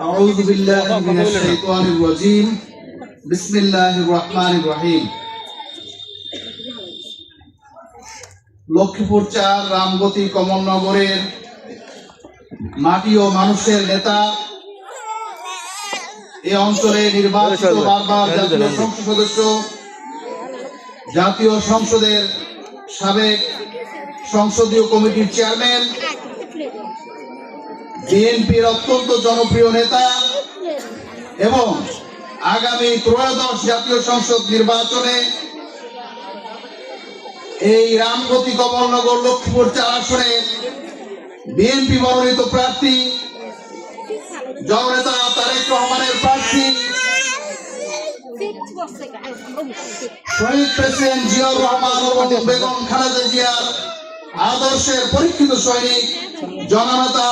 أعوذ بالله من الشيطان الرجيم بسم الله الرحمن الرحيم লক্ষ্মীপুর চার রামগতি কমলনগরের মাটি ও মানুষের নেতা এ অঞ্চলে নির্বাচিত বারবার জাতীয় সংসদ সদস্য জাতীয় সংসদের সাবেক সংসদীয় কমিটির চেয়ারম্যান, বিএনপির অত্যন্ত জনপ্রিয় নেতা এবং আগামী ত্রয়োদশ জাতীয় সংসদ নির্বাচনে এই রামগতি কমলনগর লক্ষ্মীপুর চার আসনে বিএনপি মনোনীত প্রার্থী জননেতা তারেক রহমানের প্রার্থী শহীদ প্রেসিডেন্ট জিয়াউর রহমান বেগম খালেদা জিয়ার আদর্শের পরীক্ষিত সৈনিক জননেতা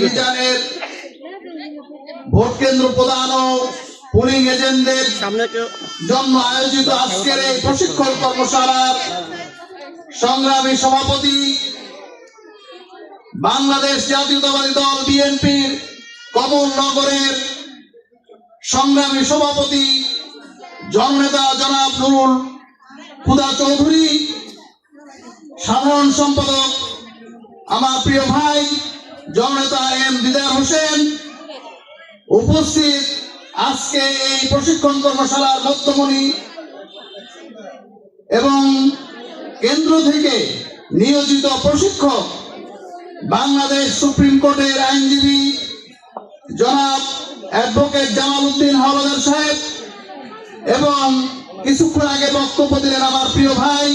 মিজানের ভোট কেন্দ্র প্রদান ও পুলিং এজেন্টদের জন্য আয়োজিত আজকের এই প্রশিক্ষণ কর্মশালার সংগ্রামী সভাপতি বাংলাদেশ জাতীয়তাবাদী দল বিএনপির কমলনগরের সংগ্রামী সভাপতি জননেতা জনাব নুরুল খুদা চৌধুরী সাধারণ সম্পাদক আমার প্রিয় ভাই, জননেতা এম দিদার হোসেন, উপস্থিত আজকে এই প্রশিক্ষণ কর্মশালার মধ্যমণি এবং কেন্দ্র থেকে নিয়োজিত প্রশিক্ষক, বাংলাদেশ সুপ্রিম কোর্টের আইনজীবী জনাব অ্যাডভোকেট জামাল উদ্দিন হাওলাদার সাহেব এবং কিছুক্ষণ আগে বক্তব্য দিলেন আমার প্রিয় ভাই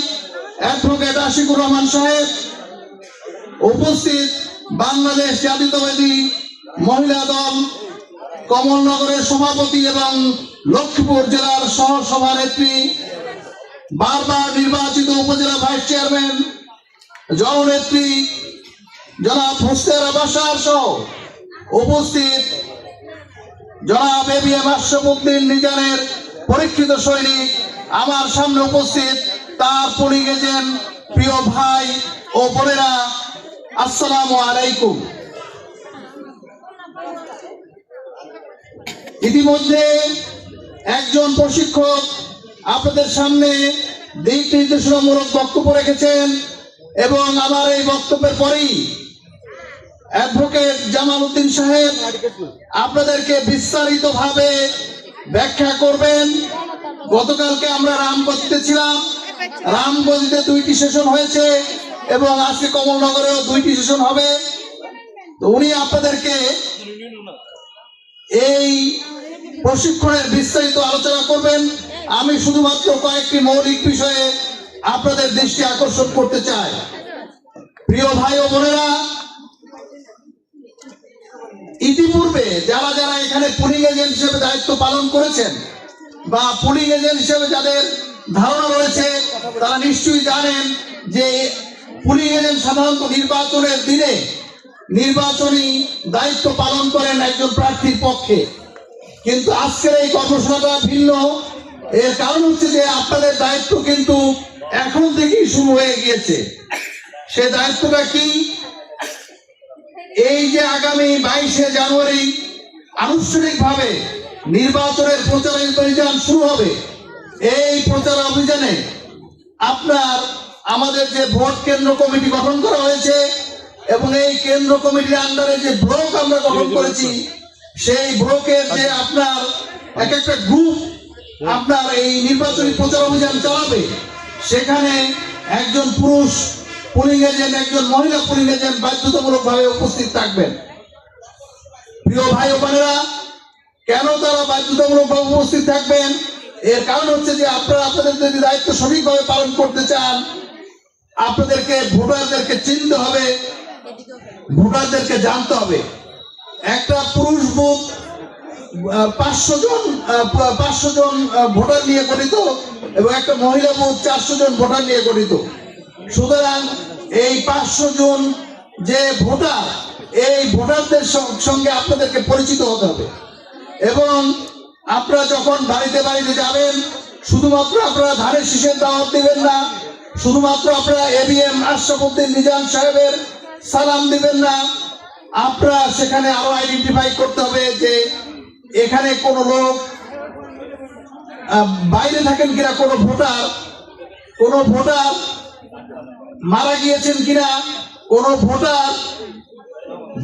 অ্যাডভোকেট আশিকুর রহমান সাহেব, উপস্থিত বাংলাদেশ জাতীয়তাবাদী মহিলা দল, কমলনগরের সভাপতি এবং লক্ষ্মীপুর জেলার সহ সভানেত্রী বারবার নির্বাচিত উপজেলা ভাইস চেয়ারম্যান, জননেত্রী, জনাব হোসেন বাসার সহ উপস্থিত জনাব এ বি এম আশরফুদ্দিন নিজানের পরীক্ষিত সৈনিক, আমার সামনে উপস্থিত তার পুলিং এজেন্ট প্রিয় ভাই ও বোনেরা, আসসালামু আলাইকুম। ইতিমধ্যে একজন প্রশিক্ষক আপনাদের সামনে দিক নির্দেশনামূলক বক্তব্য রেখেছেন এবং আমার এই বক্তব্যের পরেই অ্যাডভোকেট জামাল উদ্দিন সাহেব আপনাদেরকে বিস্তারিত ভাবে ব্যাখ্যা করবেন। গতকালকে আমরা রাম ছিলাম। রামগতিতে দুইটি সেশন হয়েছে এবং আজকে কমলনগরেও দুইটি সেশন হবে। তো উনি আপনাদেরকে এই প্রশিক্ষণের বিস্তারিত আলোচনা করবেন। আমি শুধুমাত্র কয়েকটি মৌলিক বিষয়ে আপনাদের দৃষ্টি আকর্ষণ করতে চাই। প্রিয় ভাই ও বোনেরা, ইতিপূর্বে যারা যারা এখানে পুলিং এজেন্ট হিসেবে দায়িত্ব পালন করেছেন বা পুলিং এজেন্ট হিসেবে যাদের ধারণা রয়েছে, তারা নিশ্চয়ই জানেন যে পুলিং এজেন্ট সাধারণত নির্বাচনের দিনে নির্বাচনী দায়িত্ব পালন করেন একজন প্রার্থীর পক্ষে। কিন্তু আজকের এই কর্মশালাটা ভিন্ন। এর কারণ হচ্ছে যে আপনাদের দায়িত্ব কিন্তু এখন থেকেই শুরু হয়ে গিয়েছে। সে দায়িত্বটা কি? এই যে আগামী বাইশে জানুয়ারি আনুষ্ঠানিকভাবে নির্বাচনের প্রচার অভিযান শুরু হবে। এই প্রচার অভিযানে আপনার আমাদের যে ভোট কেন্দ্র কমিটি গঠন করা হয়েছে এবং এই কেন্দ্র কমিটির আন্ডারে যে ব্লক আমরা গঠন করেছি সেই ব্লকের যে আপনার এক একটা গ্রুপ আপনার এই নির্বাচনী প্রচার অভিযান চালাবে সেখানে একজন পুরুষ পুলিং এজেন্ট একজন মহিলা পুলিং এজেন্ট বাধ্যতামূলক ভাবে উপস্থিত থাকবেন। প্রিয় ভাই ও বোনেরা কেন তারা বাধ্যতামূলক ভাবে উপস্থিত থাকবেন? এর কারণ হচ্ছে যে আপনারা আপনাদের যদি দায়িত্ব সঠিকভাবে পালন করতে চান, আপনাদেরকে ভোটারদেরকে চিনতে হবে, ভোটারদেরকে জানতে হবে। একটা পুরুষ বুথ পাঁচশো জন পাঁচশো জন ভোটার নিয়ে গঠিত এবং একটা মহিলা বুথ, চারশো জন ভোটার নিয়ে গঠিত। সুতরাং এই পাঁচশো জন যে ভোটার, এই ভোটারদের সঙ্গে আপনাদেরকে পরিচিত হতে হবে। এবং আপনারা যখন বাড়িতে বাড়িতে যাবেন, শুধুমাত্র আপনারা ধানের শীষের দাওয়াত দেবেন না, শুধুমাত্র আপনারা এবিএম আশরাফুদ্দিন নিজাম সাহেবের সালাম দিবেন না, আপনারা সেখানে আরও আইডেন্টিফাই করতে হবে যে এখানে কোন লোক বাইরে থাকেন কিনা কোন ভোটার কোন ভোটার মারা গিয়েছেন কিনা, কোন ভোটার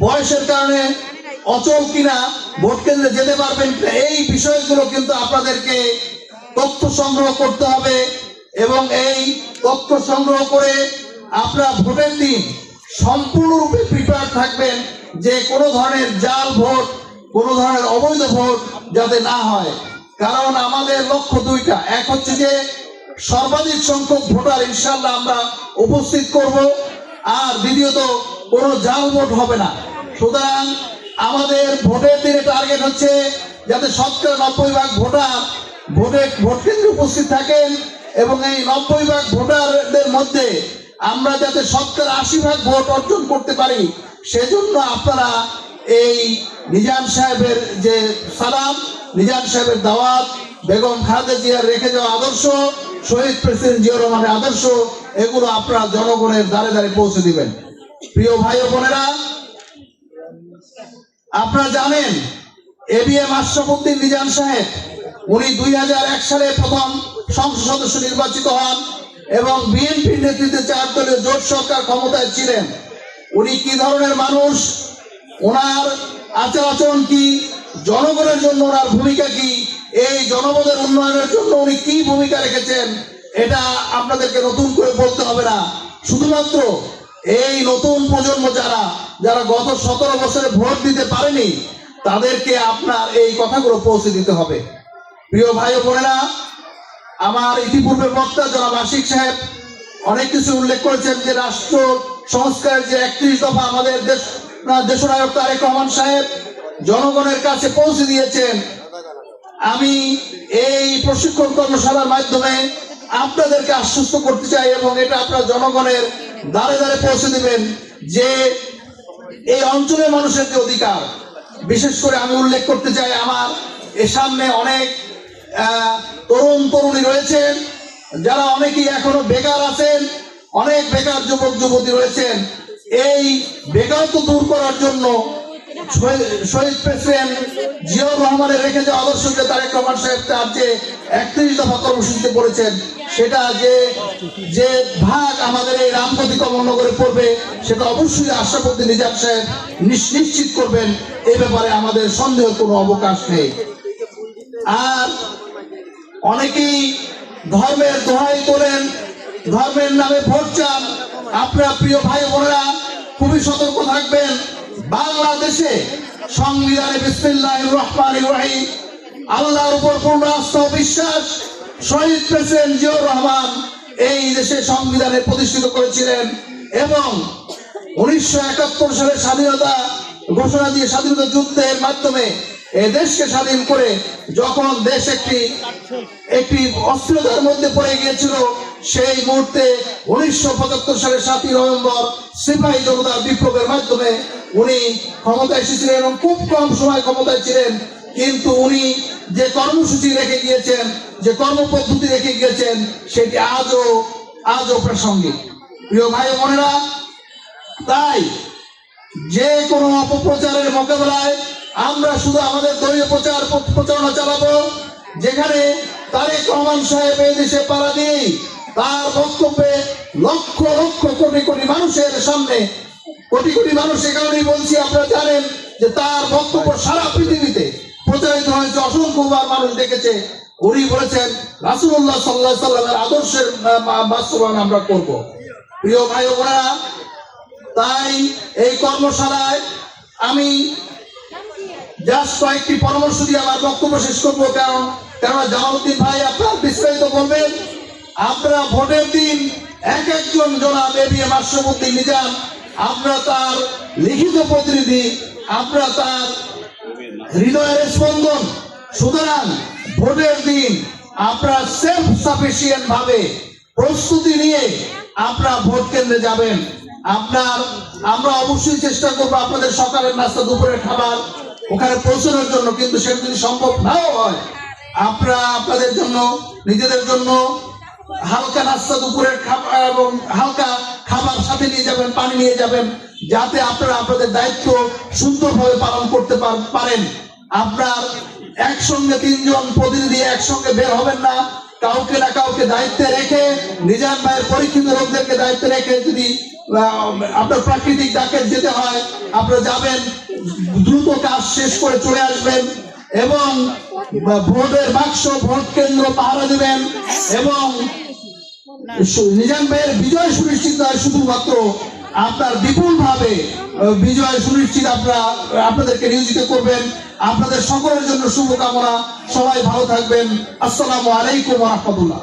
বয়সের কারণে অচল কিনা, ভোট কেন্দ্রে যেতে পারবেন এই বিষয়গুলো কিন্তু আপনাদেরকে তথ্য সংগ্রহ করতে হবে এবং এই তথ্য সংগ্রহ করে আপনারা ভোটের দিন সম্পূর্ণরূপে প্রিপেয়ার থাকবেন যে কোনো ধরনের জাল ভোট, কোনো ধরনের অবৈধ ভোট যাতে না হয়। কারণ আমাদের লক্ষ্য দুইটা। এক হচ্ছে যে সর্বাধিক সংখ্যক ভোটার ইনশাল্লাহ আমরা উপস্থিত করব। আর দ্বিতীয়ত কোনো জাল ভোট হবে না। সুতরাং আমাদের ভোটের দিনে টার্গেট হচ্ছে যাতে শতকরা নব্বই ভাগ ভোটার ভোটে, ভোট কেন্দ্রে উপস্থিত থাকেন এবং এই নব্বই ভাগ ভোটারদের মধ্যে আমরা যাতে শতকরা আশি ভাগ ভোট অর্জন করতে পারি, সেজন্য আপনারা এই নিজাম সাহেবের যে সালাম, নিজাম সাহেবের দাওয়াত, বেগম খালেদা জিয়ার রেখে যাওয়া আদর্শ, শহীদ প্রেসিডেন্ট জিয়াউর রহমানের আদর্শ, এগুলো আপনারা জনগণের দ্বারে দ্বারে পৌঁছে দিবেন। প্রিয় ভাই বোনেরা আপনারা জানেন এবিএম আশরাফুদ্দিন নিজাম সাহেব, উনি দুই হাজার এক সালে প্রথম সংসদ সদস্য নির্বাচিত হন এবং বিএনপির নেতৃত্বে চার দলীয় জোট সরকার ক্ষমতায় ছিলেন। উনি কি ধরনের মানুষ? ওনার আচার আচরণ কি? জনগণের জন্য ওনার ভূমিকা কি? এই জনপদের উন্নয়নের জন্য উনি কি ভূমিকা রেখেছেন, এটা আপনাদেরকে নতুন করে বলতে হবে না। শুধুমাত্র এই নতুন প্রজন্ম যারা যারা গত সতেরো বছরে ভোট দিতে পারেনি, তাদেরকে আপনার এই কথাগুলো পৌঁছে দিতে হবে। প্রিয় ভাই বোনেরা, আমার ইতিপূর্বে বক্তা জনাব আশিক সাহেব অনেক কিছু উল্লেখ করেছেন যে রাষ্ট্র সংস্কারের যে একত্রিশ দফা আমাদের দেশ দেশনায়ক তারেক রহমান সাহেব জনগণের কাছে পৌঁছে দিয়েছেন। আমি এই প্রশিক্ষণ কর্মশালার মাধ্যমে আপনাদেরকে আশ্বস্ত করতে চাই এবং এটা আপনার জনগণের দ্বারে দ্বারে পৌঁছে দিবেন যে এই অঞ্চলের মানুষের যে অধিকার। বিশেষ করে আমি উল্লেখ করতে চাই আমার এ সামনে অনেক তরুণ তরুণী রয়েছেন, যারা অনেকেই এখনও বেকার আছেন, অনেক বেকার যুবক যুবতী রয়েছেন। এই বেকারত্ব দূর করার জন্য শহীদ- প্রেসিডেন্ট জিয়াউর রহমানের রেখে যে আদর্শ যে তারেক রহমান সাহেব তার যে একত্রিশ দফা কর্মসূচিতে করেছেন সেটা যে যে ভাগ আমাদের এই রামপতি কমলনগরে পড়বে, সেটা অবশ্যই আশরাফুদ্দিন নিজাম সাহেব নিশ্চিত করবেন। এই ব্যাপারে আমাদের সন্দেহ কোনো অবকাশ নেই। আর অনেকেই ধর্মের দোহাই তোলেন, ধর্মের নামে ভোট চান। আপনার প্রিয় ভাই বোনেরা, খুবই সতর্ক থাকবেন। বাংলাদেশে সংবিধানে বিসমিল্লাহ রহমান রহিম, আল্লাহর উপর পূর্ণ আস্থা ও বিশ্বাস শহীদ প্রেসিডেন্ট জিয়াউর রহমান এই দেশে সংবিধানে প্রতিষ্ঠিত করেছিলেন এবং উনিশশো একাত্তর সালে স্বাধীনতা ঘোষণা দিয়ে স্বাধীনতা যুদ্ধের মাধ্যমে এই দেশকে স্বাধীন করে যখন দেশ একটি একটি অস্থিরতার মধ্যে পড়ে গিয়েছিল, সেই মুহূর্তে উনিশশো পঁচাত্তর সালের সাতই নভেম্বর সিপাহী জনতার বিপ্লবের মাধ্যমে উনি ক্ষমতায় এসেছিলেন এবং খুব কম সময় ক্ষমতায় ছিলেন, কিন্তু উনি যে কর্মসূচি রেখে গিয়েছেন, যে কর্মপদ্ধতি রেখে গিয়েছেন, সেটি আজও আজও প্রাসঙ্গিক। প্রিয় ভাই বোনেরা, তাই যে কোনো অপপ্রচারের মোকাবেলায় আমরা শুধু আমাদের দলীয় প্রচার প্রচারণা চালাবো, যেখানে তারেক রহমান সাহেব এই দেশে পাড়া দিয়েই তার বক্তব্যে লক্ষ লক্ষ কোটি কোটি মানুষের সামনে, কোটি কোটি মানুষ এ কারণেই বলছি, আপনারা জানেন যে তার বক্তব্য সারা পৃথিবীতে প্রচারিত হয়েছে, অসংখ্যবার মানুষ দেখেছে উনি বলেছেন রাসুল্লাহ সাল্লাহ সাল্লামের আদর্শের বাস্তবায়ন আমরা করব। প্রিয় ভাই ও বোনেরা, তাই এই কর্মশালায় আমি জাস্ট কয়েকটি পরামর্শ দিয়ে আমার বক্তব্য শেষ করব, কারণ, কেননা জামালউদ্দিন ভাই আপনার বিস্তারিত বলবেন। আপনারা ভোটের দিন এক একজন জনাব এ বি নিজাম, আপনারা তার লিখিত প্রতিনিধি, আপনারা তার হৃদয়ের স্পন্দন। সুতরাং ভোটের দিন আপনারা সেলফ সাফিসিয়েন্ট ভাবে প্রস্তুতি নিয়ে আপনারা ভোট কেন্দ্রে যাবেন। আপনার, আমরা অবশ্যই চেষ্টা করব আপনাদের সকালের নাস্তা, দুপুরের খাবার ওখানে পৌঁছানোর জন্য, কিন্তু সেটা যদি সম্ভব নাও হয়, আপনারা আপনাদের জন্য, নিজেদের জন্য হালকা নাস্তা দুপুরের খাবার এবং হালকা খাবার সাথে নিয়ে যাবেন, পানি নিয়ে যাবেন, যাতে আপনারা আপনাদের দায়িত্ব সুন্দরভাবে পালন করতে পারেন। আপনার একসঙ্গে তিনজন প্রতিনিধি একসঙ্গে বের হবেন না। কাউকে না কাউকে দায়িত্বে রেখে নিজাম ভাইয়ের পরীক্ষিত লোকদেরকে দায়িত্বে রেখে যদি আপনার প্রাকৃতিক ডাকে যেতে হয়, আপনারা যাবেন, দ্রুত কাজ শেষ করে চলে আসবেন। এবং ভোটের বাক্স ভোট কেন্দ্র পাহারা দেবেন এবং নিজাম ভাইয়ের বিজয় সুনিশ্চিত হয় শুধুমাত্র আপনার বিপুল ভাবে বিজয় সুনিশ্চিত আপনারা, আপনাদেরকে নিয়োজিত করবেন। আপনাদের সকলের জন্য শুভকামনা। সবাই ভালো থাকবেন। আসসালামু আলাইকুম রহমতুল্লাহ।